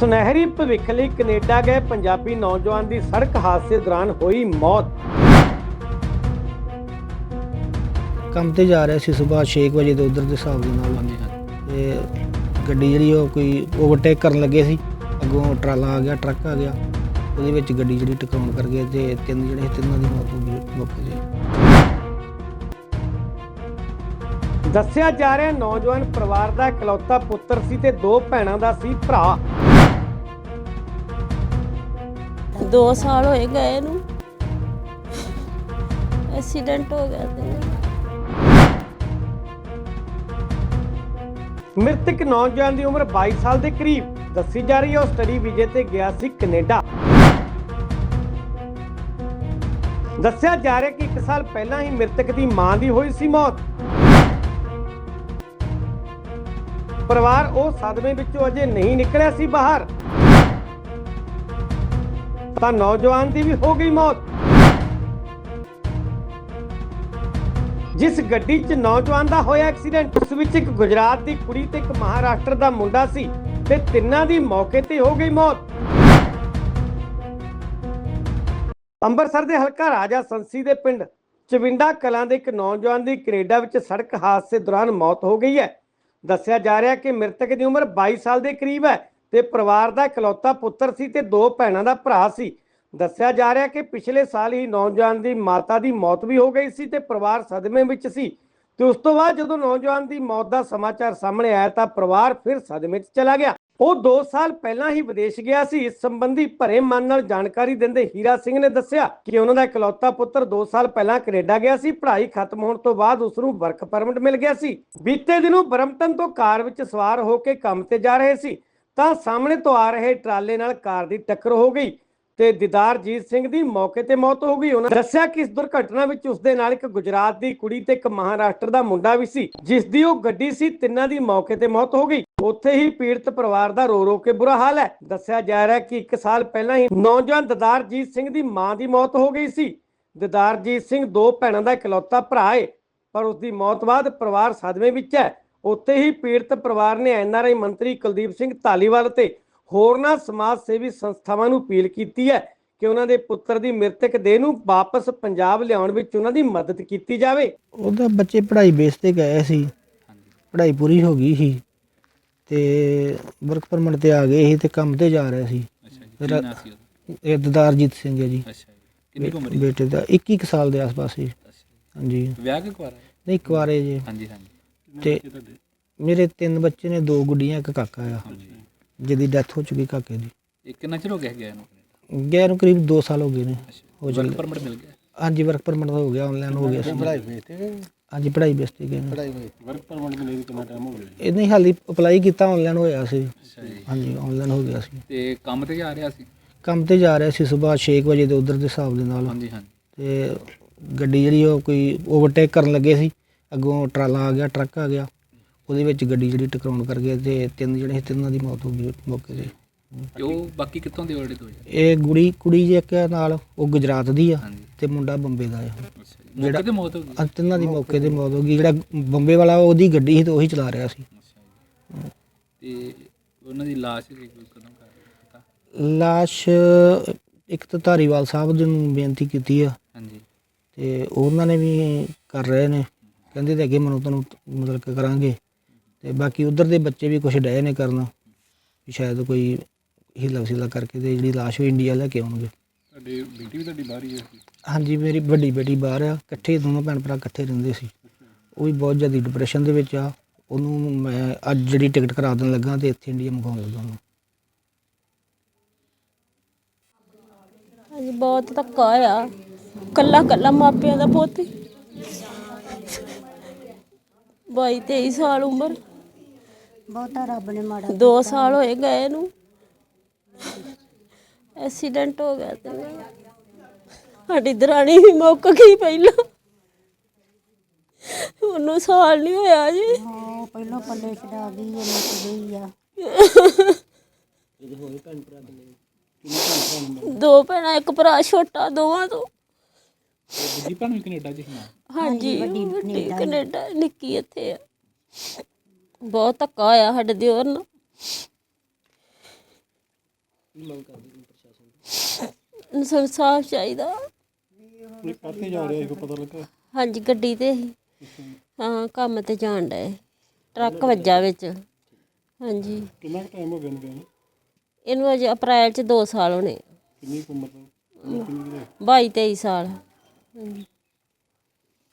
ਸੁਨਹਿਰੀ ਭਵਿੱਖ ਲਈ ਕੈਨੇਡਾ ਗਏ ਪੰਜਾਬੀ ਨੌਜਵਾਨ ਦੀ ਸੜਕ ਹਾਦਸੇ ਦੌਰਾਨ ਹੋਈ ਮੌਤ। ਕੰਮ ਤੇ ਜਾ ਰਿਹਾ ਸੀ ਸਵੇਰ 6 ਵਜੇ ਦੇ ਉਧਰ ਦੇ ਹਿਸਾਬ ਦੇ ਨਾਲ। ਤੇ ਗੱਡੀ ਜਿਹੜੀ ਉਹ ਕੋਈ ਓਵਰਟੇਕ ਕਰਨ ਲੱਗੇ ਸੀ। ਅੱਗੋਂ ਟਰਾਲਾ ਆ ਗਿਆ ਟਰੱਕ ਆ ਗਿਆ। ਉਹਦੇ ਵਿੱਚ ਗੱਡੀ ਜਿਹੜੀ ਟਕਰਾਉਣ ਕਰ ਗਈ ਤੇ ਤਿੰਨ ਜਿਹੜੇ ਤਿੰਨਾਂ ਦੀ ਮੌਤ ਹੋ ਗਈ ਮੌਕੇ ਤੇ। ਦੱਸਿਆ ਜਾ ਰਿਹਾ ਨੌਜਵਾਨ ਪਰਿਵਾਰ ਦਾ ਇਕਲੌਤਾ ਪੁੱਤਰ ਸੀ ਤੇ ਦੋ ਭੈਣਾਂ ਦਾ ਸੀ ਭਰਾ। ਦੋ ਸਾਲ ਹੋਏ ਗਏ ਨੂੰ। ਐਕਸੀਡੈਂਟ ਹੋ ਗਿਆ ਤੇ। ਮ੍ਰਿਤਕ ਨੌਜਵਾਨ ਦੀ ਉਮਰ 22 ਸਾਲ ਦੇ ਕਰੀਬ, ਦੱਸੀ ਜਾ ਰਹੀ ਹੈ ਉਹ ਸਟੱਡੀ ਵੀਜ਼ੇ ਤੇ ਗਿਆ ਸੀ ਕੈਨੇਡਾ। ਦੱਸਿਆ ਜਾ ਰਿਹਾ ਕਿ 1 ਸਾਲ ਪਹਿਲਾਂ ਹੀ ਮ੍ਰਿਤਕ ਦੀ ਮਾਂ ਦੀ ਹੋਈ ਸੀ ਮੌਤ। ਪਰਿਵਾਰ ਉਹ ਸਦਮੇ ਵਿੱਚੋਂ ਅਜੇ ਨਹੀਂ ਨਿਕਲਿਆ ਸੀ ਬਾਹਰ। ਤਾਂ ਨੌਜਵਾਨ ਦੀ ਵੀ ਹੋ ਗਈ ਮੌਤ। ਜਿਸ ਗੱਡੀ 'ਚ ਨੌਜਵਾਨ ਦਾ ਹੋਇਆ ਐਕਸੀਡੈਂਟ, ਉਸ ਵਿੱਚ ਇੱਕ ਗੁਜਰਾਤ ਦੀ ਕੁੜੀ ਤੇ ਇੱਕ ਮਹਾਰਾਸ਼ਟਰ ਦਾ ਮੁੰਡਾ ਸੀ ਤੇ ਤਿੰਨਾਂ ਦੀ ਮੌਕੇ ਤੇ ਹੋ ਗਈ ਮੌਤ। ਅੰਮ੍ਰਿਤਸਰ ਦੇ ਹਲਕਾ ਰਾਜਾ ਸੰਸੀ ਦੇ ਪਿੰਡ ਚਵਿੰਡਾ ਕਲਾਂ ਦੇ ਇੱਕ ਨੌਜਵਾਨ ਦੀ ਕੈਨੇਡਾ ਵਿੱਚ ਸੜਕ ਹਾਦਸੇ ਦੌਰਾਨ ਮੌਤ ਹੋ ਗਈ ਹੈ। ਦੱਸਿਆ ਜਾ ਰਿਹਾ ਕਿ ਮ੍ਰਿਤਕ ਦੀ ਉਮਰ 22 ਸਾਲ ਦੇ ਕਰੀਬ ਹੈ। ਤੇ ਪਰਿਵਾਰ ਦਾ ਇਕਲੌਤਾ ਪੁੱਤਰ ਸੀ ਤੇ ਦੋ ਭੈਣਾਂ ਦਾ ਭਰਾ ਸੀ। ਦੱਸਿਆ ਜਾ ਰਿਹਾ ਕਿ ਪਿਛਲੇ ਸਾਲ ਹੀ ਨੌਜਵਾਨ ਦੀ ਮਾਤਾ ਦੀ ਮੌਤ ਵੀ ਹੋ ਗਈ ਸੀ ਤੇ ਪਰਿਵਾਰ ਸਦਮੇ ਵਿੱਚ ਸੀ। ਤੇ ਉਸ ਤੋਂ ਬਾਅਦ ਜਦੋਂ ਨੌਜਵਾਨ ਦੀ ਮੌਤ ਦਾ ਸਮਾਚਾਰ ਸਾਹਮਣੇ ਆਇਆ ਤਾਂ ਪਰਿਵਾਰ ਫਿਰ ਸਦਮੇ 'ਚ ਚਲਾ ਗਿਆ। ਉਹ 2 ਸਾਲ ਪਹਿਲਾਂ ਹੀ ਵਿਦੇਸ਼ ਗਿਆ ਸੀ। ਇਸ ਸੰਬੰਧੀ ਭਰੇ ਮਨ ਨਾਲ ਜਾਣਕਾਰੀ ਦਿੰਦੇ ਹੀਰਾ ਸਿੰਘ ਨੇ ਦੱਸਿਆ ਕਿ ਉਹਨਾਂ ਦਾ ਇਕਲੌਤਾ ਪੁੱਤਰ 2 ਸਾਲ ਪਹਿਲਾਂ ਕੈਨੇਡਾ ਗਿਆ ਸੀ। ਪੜ੍ਹਾਈ ਖਤਮ ਹੋਣ ਤੋਂ ਬਾਅਦ ਉਸ ਨੂੰ ਵਰਕ ਪਰਮਿਟ ਮਿਲ ਗਿਆ ਸੀ। ਬੀਤੇ ਦਿਨੋਂ ਬਰਮਟਨ ਤੋਂ ਕਾਰ ਵਿੱਚ ਸਵਾਰ ਹੋ ਕੇ ਕੰਮ ਤੇ ਜਾ ਰਹੇ ਸੀ। ਤਾਂ ਸਾਹਮਣੇ ਤੋਂ ਆ ਰਹੇ ਟਰਾਲੇ ਨਾਲ ਕਾਰ ਦੀ ਟੱਕਰ ਹੋ ਗਈ ਤੇ ਦਿਦਾਰਜੀਤ ਸਿੰਘ ਦੀ ਮੌਕੇ ਤੇ ਮੌਤ ਹੋ ਗਈ। ਉਹਨਾਂ ਦੱਸਿਆ ਕਿ ਇਸ ਦੁਰਘਟਨਾ ਵਿੱਚ ਉਸ ਦੇ ਨਾਲ ਇੱਕ ਗੁਜਰਾਤ ਦੀ ਕੁੜੀ ਤੇ ਇੱਕ ਮਹਾਰਾਸ਼ਟਰ ਦਾ ਮੁੰਡਾ ਵੀ ਸੀ, ਜਿਸ ਦੀ ਉਹ ਗੱਡੀ ਸੀ, ਤਿੰਨਾਂ ਦੀ ਮੌਕੇ ਤੇ ਮੌਤ ਹੋ ਗਈ। ਉੱਥੇ ਹੀ ਪੀੜਤ ਪਰਿਵਾਰ ਦਾ ਰੋ ਰੋ ਕੇ ਬੁਰਾ ਹਾਲ ਹੈ। ਦੱਸਿਆ ਜਾ ਰਿਹਾ ਹੈ ਕਿ 1 ਸਾਲ ਪਹਿਲਾਂ ਹੀ ਨੌਜਵਾਨ ਦਿਦਾਰਜੀਤ ਸਿੰਘ ਦੀ ਮਾਂ ਦੀ ਮੌਤ ਹੋ ਗਈ ਸੀ। ਦਿਦਾਰਜੀਤ ਸਿੰਘ ਦੋ ਭੈਣਾਂ ਦਾ ਇਕਲੌਤਾ ਭਰਾ ਹੈ ਪਰ ਉਸ ਦੀ ਮੌਤ ਬਾਅਦ ਪਰਿਵਾਰ ਸਦਮੇ ਵਿੱਚ ਹੈ। ਉੱਥੇ ਹੀ ਪੀੜਤ ਪਰਿਵਾਰ ਨੇ ਐਨਆਰਆਈ ਮੰਤਰੀ ਕੁਲਦੀਪ ਸਿੰਘ ਧਾਲੀਵਾਲ ਤੇ ਹੋਰਨਾਂ ਸਮਾਜ ਸੇਵੀ ਸੰਸਥਾਵਾਂ ਨੂੰ ਅਪੀਲ ਕੀਤੀ ਹੈ ਕਿ ਉਹਨਾਂ ਦੇ ਪੁੱਤਰ ਦੀ ਮ੍ਰਿਤਕ ਦੇਹ ਨੂੰ ਵਾਪਸ ਪੰਜਾਬ ਲਿਆਉਣ ਵਿੱਚ ਉਹਨਾਂ ਦੀ ਮਦਦ ਕੀਤੀ ਜਾਵੇ। ਉਹਦਾ ਬੱਚੇ ਪੜ੍ਹਾਈ ਬੇਸ ਤੇ ਗਏ ਸੀ। ਪੜ੍ਹਾਈ ਪੂਰੀ ਹੋ ਗਈ ਸੀ ਤੇ ਵਰਕ ਪਰਮਿਟ ਤੇ ਆ ਗਏ ਸੀ ਤੇ ਕੰਮ ਤੇ ਜਾ ਰਿਹਾ ਸੀ। ਅੱਛਾ ਜੀ ਇਹ ਦਦਾਰਜੀਤ ਸਿੰਘ ਹੈ ਜੀ। ਅੱਛਾ ਜੀ ਕਿੰਨੀ ਕੁ ਉਮਰ ਸੀ? ਬੇਟੇ ਦਾ 21 ਕੁ ਸਾਲ ਦੇ ਆਸ-ਪਾਸ ਸੀ। ਹਾਂਜੀ। ਵਿਆਹ ਕਿ ਕੁਆਰਾ? ਨਹੀਂ ਕੁਆਰੇ ਜੀ। ਹਾਂਜੀ ਹਾਂਜੀ। ਤੇ ਮੇਰੇ ਤਿੰਨ ਬੱਚੇ ਨੇ ਦੋ ਗੁੱਡੀਆਂ ਇੱਕ ਕਾਕਾ ਆ। ਜਿਹਦੀ ਡੈਥ ਹੋ ਚੁੱਕੀ ਕਾਕੇ ਦੀ। ਇਹ ਕਿੰਨਾ ਚਿਰ ਹੋ ਗਿਆ ਗਿਆ ਇਹਨੂੰ ਗਏ ਨੂੰ ਕਰੀਬ 2 ਸਾਲ ਹੋ ਗਏ ਨੇ। ਹੋ ਵਰਕ ਪਰਮਿਟ ਮਿਲ ਗਿਆ? ਹਾਂਜੀ ਵਰਕ ਪਰਮਿਟ ਦਾ ਹੋ ਗਿਆ ਆਨਲਾਈਨ ਹੋ ਗਿਆ ਸੀ। ਪੜਾਈ ਵੇਚ ਤੇ ਹਾਂਜੀ ਪੜ੍ਹਾਈ ਬੇਸ ਤੇ ਗਏ ਨੇ। ਪੜਾਈ ਵੇਚ। ਵਰਕ ਪਰਮਿਟ ਮਿਲੇ ਨੂੰ ਕਿੰਨਾ ਟਾਈਮ ਹੋ ਗਿਆ? ਇਹ ਨਹੀਂ ਹਾਲੀ ਅਪਲਾਈ ਕੀਤਾ ਆਨਲਾਈਨ ਹੋਇਆ ਸੀ। ਹਾਂਜੀ ਆਨਲਾਈਨ ਹੋ ਗਿਆ ਸੀ। ਤੇ ਕੰਮ ਤੇ ਜਾ ਰਿਹਾ ਸੀ? ਕੰਮ ਤੇ ਜਾ ਰਿਹਾ ਸੀ ਸਵੇਰ 6 ਵਜੇ ਦੇ ਉਧਰ ਦੇ ਹਿਸਾਬ ਦੇ ਨਾਲ। ਹਾਂਜੀ ਹਾਂਜੀ। ਤੇ ਗੱਡੀ ਜਿਹੜੀ ਉਹ ਕੋਈ ਓਵਰਟੇਕ ਕਰਨ ਲੱਗੇ ਸੀ। ਅੱਗੋਂ ਟਰਾਲਾ ਆ ਗਿਆ ਟਰੱਕ ਆ ਗਿਆ। ਉਹਦੇ ਵਿੱਚ ਗੱਡੀ ਜਿਹੜੀ ਟਕਰਾਉਣ ਕਰ ਗਈ ਤੇ ਤਿੰਨ ਜਿਹੜੇ ਸੀ, ਤਿੰਨਾਂ ਦੀ ਮੌਤ ਹੋ ਗਈ ਮੌਕੇ ਤੇ। ਤੇ ਉਹ ਬਾਕੀ ਕਿੱਥੋਂ ਦੇ ਤੋਂ ਜੀ ਇਹ ਕੁੜੀ ਕੁੜੀ ਜੇ ਇੱਕ ਨਾਲ ਉਹ ਗੁਜਰਾਤ ਦੀ ਆ ਹਾਂਜੀ। ਤੇ ਮੁੰਡਾ ਬੰਬੇ ਦਾ ਆ। ਅੱਛਾ ਜੀ। ਮੌਕੇ ਤੇ ਮੌਤ ਹੋ ਗਈ? ਆਹ ਤਿੰਨਾਂ ਦੀ ਮੌਕੇ ਤੇ ਮੌਤ ਹੋ ਗਈ। ਜਿਹੜਾ ਬੰਬੇ ਵਾਲਾ ਉਹਦੀ ਗੱਡੀ ਸੀ ਤੇ ਉਹੀ ਚਲਾ ਰਿਹਾ ਸੀ। ਅੱਛਾ ਜੀ। ਤੇ ਉਹਨਾਂ ਦੀ ਲਾਸ਼ ਜੀ ਕੋਈ ਕਦੋਂ ਕਰ ਪਤਾ ਲਾਸ਼ ਇੱਕ ਤਾਂ ਧਾਰੀਵਾਲ ਸਾਹਿਬ ਜੀ ਨੂੰ ਬੇਨਤੀ ਕੀਤੀ ਆ। ਹਾਂਜੀ। ਤੇ ਉਹਨਾਂ ਨੇ ਵੀ ਕਰ ਰਹੇ ਨੇ। ਕਹਿੰਦੇ ਤੇ ਅੱਗੇ ਮਨੋਂ ਤੁਹਾਨੂੰ ਮਤਲਬ ਕਿ ਕਰਾਂਗੇ। ਤੇ ਬਾਕੀ ਉਧਰ ਦੇ ਬੱਚੇ ਵੀ ਕੁਝ ਡਏ ਨੇ ਕਰਨ ਵੀ ਸ਼ਾਇਦ ਕੋਈ ਹੀਲਾ ਵਸੀਲਾ ਕਰਕੇ ਤੇ ਜਿਹੜੀ ਲਾਸ਼ ਉਹ ਇੰਡੀਆ ਲੈ ਕੇ ਆਉਣਗੇ। ਤੁਹਾਡੀ ਬੇਟੀ ਵੀ ਤੁਹਾਡੀ ਬਾਹਰ ਹੀ ਹੈ ਹਾਂਜੀ ਮੇਰੀ ਵੱਡੀ ਬੇਟੀ ਬਾਹਰ ਆ। ਇਕੱਠੇ ਦੋਨੋਂ ਭੈਣ ਭਰਾ ਇਕੱਠੇ ਰਹਿੰਦੇ ਸੀ। ਉਹ ਵੀ ਬਹੁਤ ਜ਼ਿਆਦਾ ਡਿਪਰੈਸ਼ਨ ਦੇ ਵਿੱਚ ਆ। ਉਹਨੂੰ ਮੈਂ ਅੱਜ ਜਿਹੜੀ ਟਿਕਟ ਕਰਾ ਦੇਣ ਲੱਗਾ ਤੇ ਇੱਥੇ ਇੰਡੀਆ ਮੰਗਾਉਣ ਲੱਗਾ ਉਹਨੂੰ। ਹਾਂਜੀ ਬਹੁਤ ਧੱਕਾ ਆ ਕੱਲਾ ਕੱਲਾ ਮਾਪਿਆਂ ਦਾ ਪੁੱਤ ਬਾਈ 23 ਸਾਲ ਉਮਰ। ਬਹੁਤਾ ਰੱਬ ਨੇ ਮਾੜਾ 2 ਸਾਲ ਹੋਏ ਗਏ ਨੂੰ। ਐਕਸੀਡੈਂਟ ਹੋ ਗਿਆ ਤੇ। ਸਾਡੀ ਦਰਾਣੀ ਵੀ ਮੁੱਕ ਗਈ ਪਹਿਲਾਂ। ਉਹਨੂੰ ਸਾਲ ਨਹੀਂ ਹੋਇਆ ਜੀ। ਹਾਂ ਪਹਿਲਾਂ ਪੱਲੇ ਛਡਾ ਗਈ ਇਹ ਮੁੱਕ ਗਈ ਆ। ਦੋ ਭੈਣਾਂ ਇੱਕ ਭਰਾ ਛੋਟਾ ਦੋਵਾਂ ਤੋਂ। ਦੂਜੀ ਭੈਣ ਵੀ ਕੈਨੇਡਾ ਚ ਹੀ ਨਾ ਹਾਂਜੀ ਵੱਡੀ ਕੈਨੇਡਾ ਨਿੱਕੀ ਇੱਥੇ ਆ। ਬਹੁਤ ਧੱਕਾ ਹੋਇਆ ਸਾਡੇ ਦਿਓਰ ਨਾਲ ਇਨਸਾਫ ਚਾਹੀਦਾ। ਇਹ ਕਾਤੇ ਜਾ ਰਿਹਾ ਇਹ ਪਤਾ ਲੱਗਾ? ਹਾਂਜੀ ਗੱਡੀ ਤੇ ਸੀ। ਹਾਂ ਕੰਮ ਤੇ ਜਾਣ ਡਏ। ਟਰੱਕ ਵੱਜਾ ਵਿੱਚ। ਹਾਂਜੀ। ਕਿੰਨਾ ਟਾਈਮ ਹੋ ਗਿਆ ਨੂੰ ਗਏ ਨੂੰ? ਇਹਨੂੰ ਅਜੇ ਅਪ੍ਰੈਲ ਚ 2 ਸਾਲ ਹੋਣੇ। ਕਿੰਨੀ ਕੁ ਉਮਰ ਦਾ? ਕਿੰਨੀ ਕੁ ਦਾ? 22 23 ਸਾਲ। ਹਾਂਜੀ